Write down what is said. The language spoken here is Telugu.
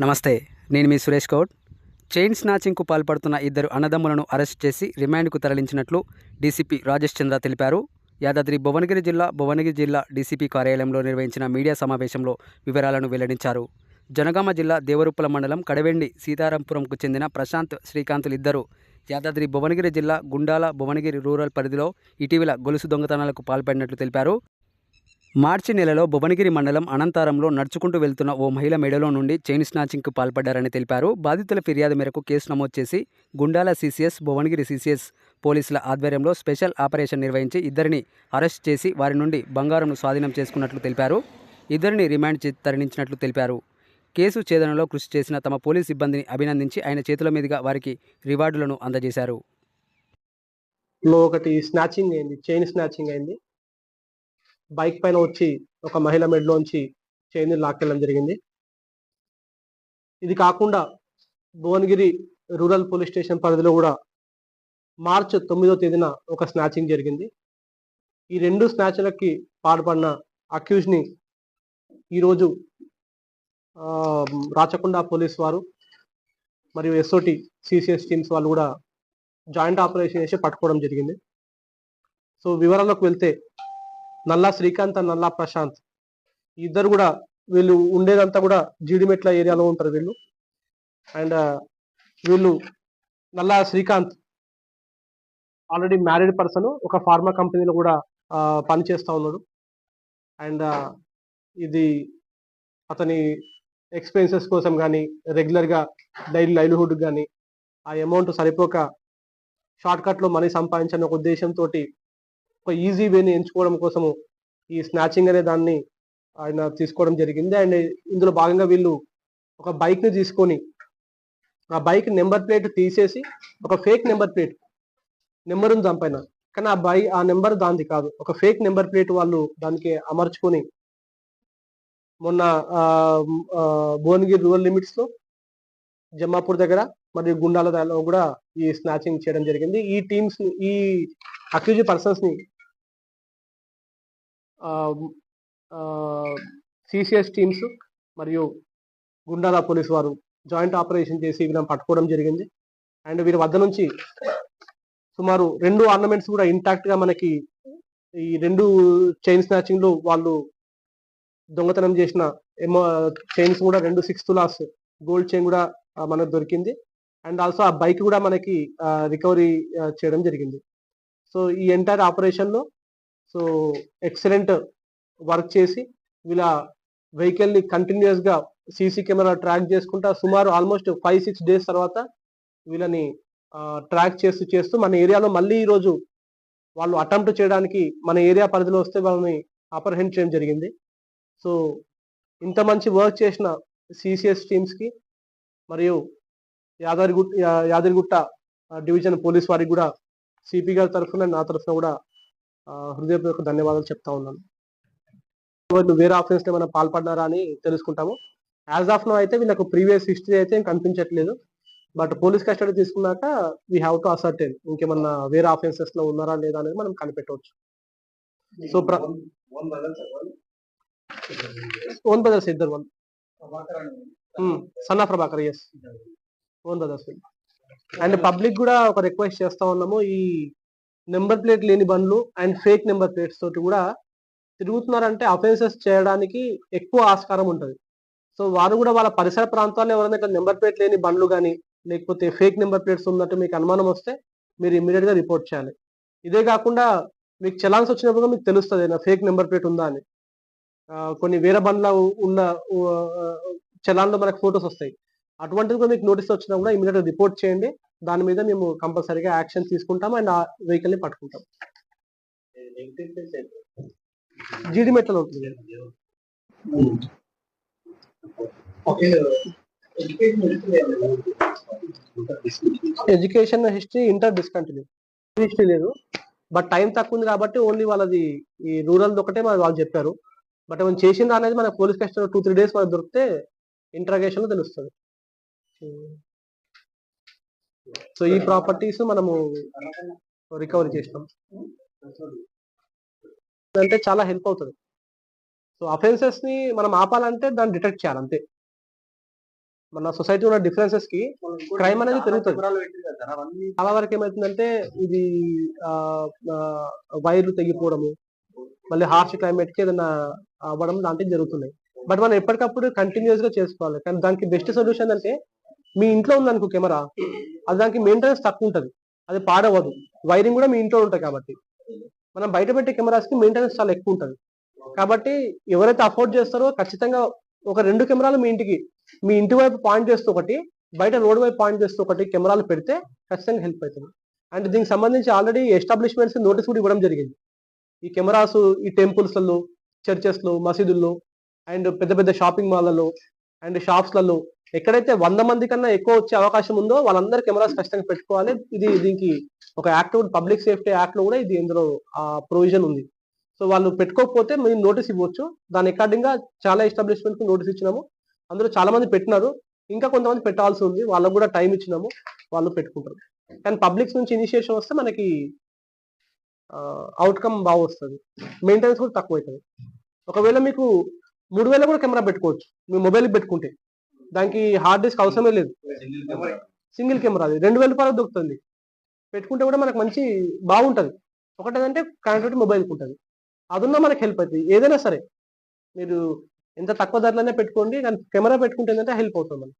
నమస్తే నేను మీ సురేష్ గౌడ్. చైన్ స్నాచింగ్కు పాల్పడుతున్న ఇద్దరు అన్నదమ్ములను అరెస్ట్ చేసి రిమాండ్కు తరలించినట్లు డీసీపీ రాజేష్ చంద్ర తెలిపారు. యాదాద్రి భువనగిరి జిల్లా భువనగిరి జిల్లా డీసీపీ కార్యాలయంలో నిర్వహించిన మీడియా సమావేశంలో వివరాలను వెల్లడించారు. జనగామ జిల్లా దేవరుప్పల మండలం కడవెండి సీతారాంపురంకు చెందిన ప్రశాంత్ శ్రీకాంత్లు ఇద్దరు. యాదాద్రి భువనగిరి జిల్లా గుండాల భువనగిరి రూరల్ పరిధిలో ఇటీవల గొలుసు దొంగతనాలకు పాల్పడినట్లు తెలిపారు. మార్చి నెలలో భువనగిరి మండలం అనంతారంలో నడుచుకుంటూ వెళ్తున్న ఓ మహిళ మెడలో నుండి చైన్ స్నాచింగ్కు పాల్పడ్డారని తెలిపారు. బాధితుల ఫిర్యాదు మేరకు కేసు నమోదు చేసి గుండాల సీసీఎస్ భువనగిరి సీసీఎస్ పోలీసుల ఆధ్వర్యంలో స్పెషల్ ఆపరేషన్ నిర్వహించి ఇద్దరిని అరెస్ట్ చేసి వారి నుండి బంగారంను స్వాధీనం చేసుకున్నట్లు తెలిపారు. ఇద్దరిని రిమాండ్ తరలించినట్లు తెలిపారు. కేసు ఛేదనలో కృషి చేసిన తమ పోలీస్ సిబ్బందిని అభినందించి ఆయన చేతుల మీదుగా వారికి రివార్డులను అందజేశారు. ఒకటి స్నాచింగ్ అయింది చైన్ స్నాచింగ్ అయింది. బైక్ పైన వచ్చి ఒక మహిళ మెడ్లోంచి చైన్ని లాక్కెళ్ళడం జరిగింది. ఇది కాకుండా భువనగిరి రూరల్ పోలీస్ స్టేషన్ పరిధిలో కూడా మార్చ్ తొమ్మిదో తేదీన ఒక స్నాచింగ్ జరిగింది. ఈ రెండు స్నాచ్లకి పాల్పడిన అక్యూజ్ని ఈరోజు రాచకొండ పోలీస్ వారు మరియు ఎస్ఓటి సిసిఎస్ టీమ్స్ వాళ్ళు కూడా జాయింట్ ఆపరేషన్ చేసి పట్టుకోవడం జరిగింది. సో వివరాలకు వెళ్తే నల్లా శ్రీకాంత్ అండ్ నల్లా ప్రశాంత్. ఇద్దరు కూడా వీళ్ళు ఉండేదంతా కూడా జీడిమెట్ల ఏరియాలో ఉంటారు వీళ్ళు. అండ్ వీళ్ళు Nalla Srikanth already married person ఒక ఫార్మా కంపెనీలో కూడా పనిచేస్తూ ఉన్నాడు. అండ్ ఇది అతని ఎక్స్పెన్సెస్ కోసం కానీ రెగ్యులర్గా డైలీ లైవ్లీహుడ్ కానీ ఆ అమౌంట్ సరిపోక షార్ట్ కట్లో మనీ సంపాదించాలనే ఒక ఉద్దేశంతో ఒక ఈజీ వేని ఎంచుకోవడం కోసము ఈ స్నాచింగ్ అనే దాన్ని ఆయన తీసుకోవడం జరిగింది. అండ్ ఇందులో భాగంగా వీళ్ళు ఒక బైక్ని తీసుకొని ఆ బైక్ నెంబర్ ప్లేట్ తీసేసి ఒక ఫేక్ నెంబర్ ప్లేట్ నెంబర్ ఉంది దానిపైన కానీ ఆ బై ఆ నెంబర్ దానిది కాదు. ఒక ఫేక్ నెంబర్ ప్లేట్ వాళ్ళు దానికి అమర్చుకొని మొన్న భువనగిరి రూరల్ లిమిట్స్లో జమ్మాపూర్ దగ్గర మరియు గుండాల దానిలో కూడా ఈ స్నాచింగ్ చేయడం జరిగింది. ఈ టీమ్స్ ఈ అక్యూజ్ పర్సన్స్ని సిసిఎస్ టీమ్స్ మరియు గుండాల పోలీస్ వారు జాయింట్ ఆపరేషన్ చేసి వీళ్ళని పట్టుకోవడం జరిగింది. అండ్ వీరి వద్ద నుంచి సుమారు రెండు ఆర్నమెంట్స్ కూడా ఇంటాక్ట్గా మనకి ఈ రెండు చైన్ స్నాచింగ్లో వాళ్ళు దొంగతనం చేసిన ఎమో చైన్స్ కూడా రెండు సిక్స్ తులాస్ గోల్డ్ చైన్ కూడా మనకు దొరికింది. అండ్ ఆల్సో ఆ బైక్ కూడా మనకి రికవరీ చేయడం జరిగింది. సో ఈ ఎంటైర్ ఆపరేషన్లో సో ఎక్సలెంట్ వర్క్ చేసి వీళ్ళ వెహికల్ని కంటిన్యూస్గా సీసీ కెమెరా ట్రాక్ చేసుకుంటా సుమారు ఆల్మోస్ట్ ఫైవ్ సిక్స్ డేస్ తర్వాత వీళ్ళని ట్రాక్ చేస్తూ చేస్తూ మన ఏరియాలో మళ్ళీ ఈరోజు వాళ్ళు అటెంప్ట్ చేయడానికి మన ఏరియా పరిధిలో వస్తే వాళ్ళని అపర్హెండ్ చేయడం జరిగింది. సో ఇంత మంచి వర్క్ చేసిన సిసిఎస్ టీమ్స్కి మరియు యాదగిరిగుట్ట యాదగిరిగుట్ట డివిజన్ పోలీస్ వారికి కూడా సిపి గారి తరఫున నా తరఫున కూడా హృదయపూర్వక ధన్యవాదాలు చెప్తా ఉన్నాను. వేరే లో ఏమైనా పాల్పడినారా అని తెలుసుకుంటాము. యాజ్ ఆఫ్ నో అయితే వీళ్ళకు ప్రీవియస్ హిస్టరీ అయితే కనిపించట్లేదు. బట్ పోలీస్ కస్టడీ తీసుకున్నాక వీ హ్యావ్ టు అసర్టెన్. ఇంకేమన్నా వేరే ఆఫెన్సెస్లో ఉన్నారా లేదా అనేది మనం కనిపెట్టవచ్చు. సో ఓన్ బ్రదర్స్ ఇద్దరు వాళ్ళు Sanna Prabhakar as own brothers and public కూడా ఒక రిక్వెస్ట్ చేస్తా ఉన్నాము. ఈ నెంబర్ ప్లేట్ లేని బండ్లు అండ్ ఫేక్ నెంబర్ ప్లేట్స్ తోటి కూడా తిరుగుతున్నారంటే అఫెన్సెస్ చేయడానికి ఎక్కువ ఆస్కారం ఉంటుంది. సో వారు కూడా వాళ్ళ పరిసర ప్రాంతాల్లో ఎవరైనా ఇట్లా నెంబర్ ప్లేట్ లేని బండ్లు కానీ లేకపోతే ఫేక్ నెంబర్ ప్లేట్స్ ఉన్నట్టు మీకు అనుమానం వస్తే మీరు ఇమీడియట్గా రిపోర్ట్ చేయాలి. ఇదే కాకుండా మీకు చలాన్స్ వచ్చినప్పుడు మీకు తెలుస్తుంది ఫేక్ నెంబర్ ప్లేట్ ఉందా అని. కొన్ని వేరే బండ్ల ఉన్న చలాన్లో మనకు ఫొటోస్ వస్తాయి. అటువంటిది కూడా మీకు నోటీస్ వచ్చినా కూడా ఇమీడియట్ రిపోర్ట్ చేయండి. దాని మీద మేము కంపల్సరీగా యాక్షన్ తీసుకుంటాం అండ్ ఆ వెహికల్ని పట్టుకుంటాం. జీడి మెట్లలో ఉంటుంది education history inter discontinue history లేదు. బట్ టైం తక్కువ ఉంది కాబట్టి ఓన్లీ వాళ్ళది ఈ రూరల్ ఒకటే మరి వాళ్ళు చెప్పారు. బట్ మనం చేసింది అనేది మన police custody two three days మనకు దొరికితే ఇంట్రాగేషన్లో తెలుస్తుంది. సో ఈ ప్రాపర్టీస్ మనము రికవరీ చేసినాం అంటే చాలా హెల్ప్ అవుతుంది. సో అఫెన్సెస్ని మనం ఆపాలంటే దాన్ని డిటెక్ట్ చేయాలి అంతే. మన సొసైటీ ఉన్న డిఫరెన్సెస్కి క్రైమ్ అనేది పెరుగుతుంది. చాలా వరకు ఏమవుతుందంటే ఇది వైర్లు తెగిపోవడము మళ్ళీ హార్ష్ క్లైమేట్కి ఏదైనా అవ్వడం లాంటివి జరుగుతున్నాయి. బట్ మనం ఎప్పటికప్పుడు కంటిన్యూస్గా చేసుకోవాలి. కానీ దానికి బెస్ట్ సొల్యూషన్ అంటే మీ ఇంట్లో ఉంది అనుకో కెమెరా అది దానికి మెయింటెనెన్స్ తక్కువ ఉంటుంది. అది పాడవదు వైరింగ్ కూడా మీ ఇంట్లో ఉంటుంది కాబట్టి. మనం బయట పెట్టే కెమెరాస్కి మెయింటెనెన్స్ చాలా ఎక్కువ ఉంటుంది. కాబట్టి ఎవరైతే అఫోర్డ్ చేస్తారో ఖచ్చితంగా ఒక రెండు కెమెరాలు మీ ఇంటికి మీ ఇంటి వైపు పాయింట్ చేస్తూ ఒకటి బయట రోడ్ వైపు పాయింట్ చేస్తూ ఒకటి కెమెరాలు పెడితే ఖచ్చితంగా హెల్ప్ అవుతుంది. అండ్ దీనికి సంబంధించి ఆల్రెడీ ఎస్టాబ్లిష్మెంట్స్ నోటీస్ కూడా ఇవ్వడం జరిగింది. ఈ కెమెరాస్ ఈ టెంపుల్స్లలో చర్చెస్లో మసీదుల్లో అండ్ పెద్ద పెద్ద షాపింగ్ మాల్లలో అండ్ షాప్స్లలో ఎక్కడైతే వంద మంది కన్నా ఎక్కువ వచ్చే అవకాశం ఉందో వాళ్ళందరూ కెమెరాస్ ఖచ్చితంగా పెట్టుకోవాలి. ఇది దీనికి ఒక యాక్ట్ పబ్లిక్ సేఫ్టీ యాక్ట్లో కూడా ఇది ఇందులో ఆ ప్రొవిజన్ ఉంది. సో వాళ్ళు పెట్టుకోకపోతే మేము నోటీస్ ఇవ్వచ్చు. దాని అకార్డింగ్గా చాలా ఎస్టాబ్లిష్మెంట్కి నోటీస్ ఇచ్చినాము. అందులో చాలా మంది పెట్టినారు. ఇంకా కొంతమంది పెట్టాల్సి ఉంది. వాళ్ళకు కూడా టైం ఇచ్చినాము. వాళ్ళు పెట్టుకుంటారు. కానీ పబ్లిక్స్ నుంచి ఇనిషియేషన్ వస్తే మనకి అవుట్కమ్ బాగా వస్తుంది. మెయింటెనెన్స్ కూడా తక్కువ అవుతుంది ఒకవేళ మీకు మూడు వేల కూడా కెమెరా పెట్టుకోవచ్చు. మీ మొబైల్కి పెట్టుకుంటే. దానికి హార్డ్ డిస్క్ అవసరమే లేదు. సింగిల్ కెమెరా అది. రెండు వేల రూపాయలు దొరుకుతుంది. పెట్టుకుంటే కూడా మనకు మంచి బాగుంటది. ఒకటి ఏంటంటే కనెక్టివిటీ మొబైల్కి ఉంటుంది. అదున్నా మనకి హెల్ప్ అవుతుంది ఏదైనా సరే మీరు ఎంత తక్కువ ధరలోనే పెట్టుకోండి కానీ కెమెరా పెట్టుకుంటే ఏంటంటే హెల్ప్ అవుతుంది మనకి.